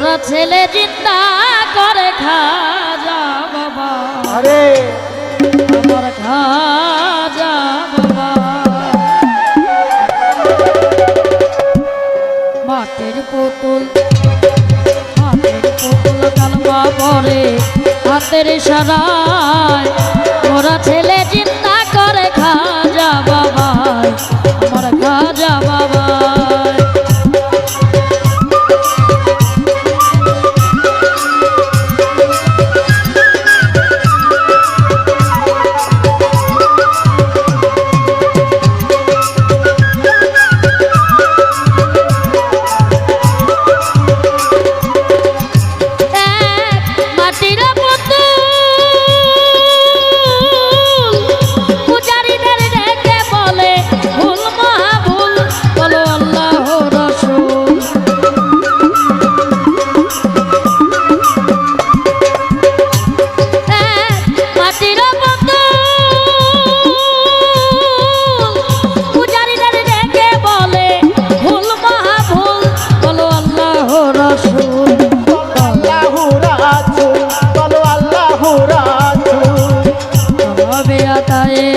তোরা ছেলে জিন্দা করে খা বাবা। আরে। আমার খাজা বাবা। মাটির পুতুল মাটির পুতুল কালবা পরে হাতের সারায়। তোরা ছেলে চিন্তা করে খাজা বাবা। আমার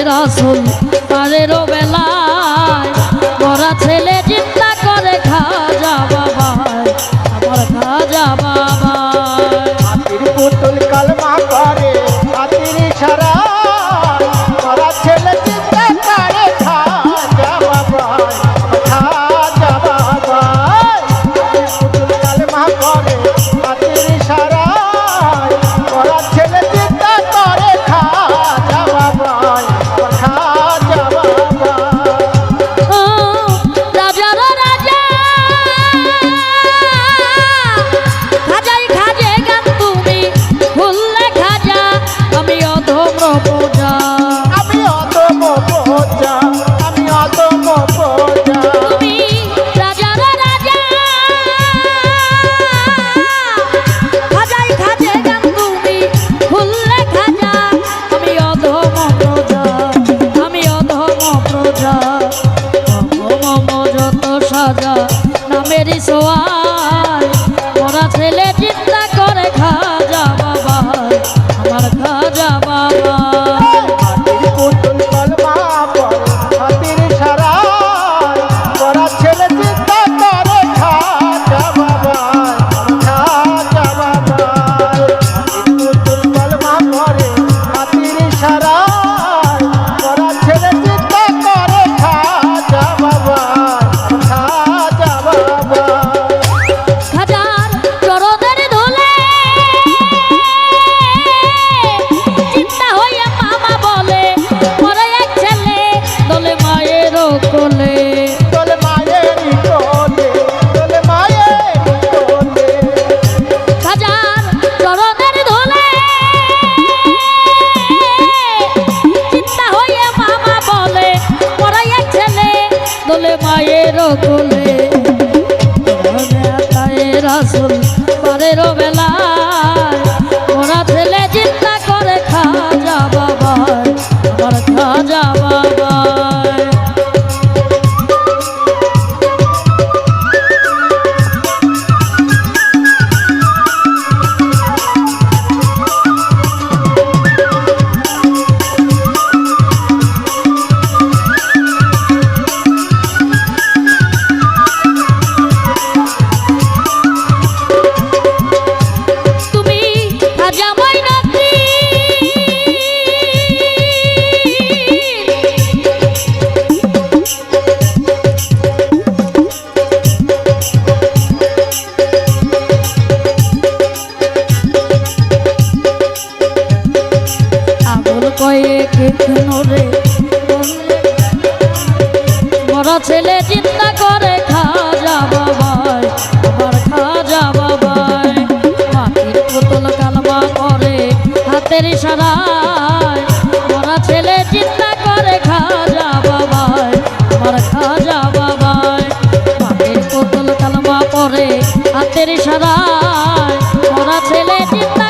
রাসুল তাদেরও বেলায়। ওরা ছেলে চিন্তা করে খাজা বাবা আমার খাজা বাবা পুতুল কাল todo কৃষ্ণ রে। মরা ছেলে চিন্তা করে, খাজা বাবায় আমার খাজা বাবায় মাটির পুতুল কালবা করে ছেলে চিন্তা করে, খাজা বাবায় আমার খাজা বাবায় মাটির পুতুল কালবা করে, হাতের সারায়। মরা ছেলে চিন্তা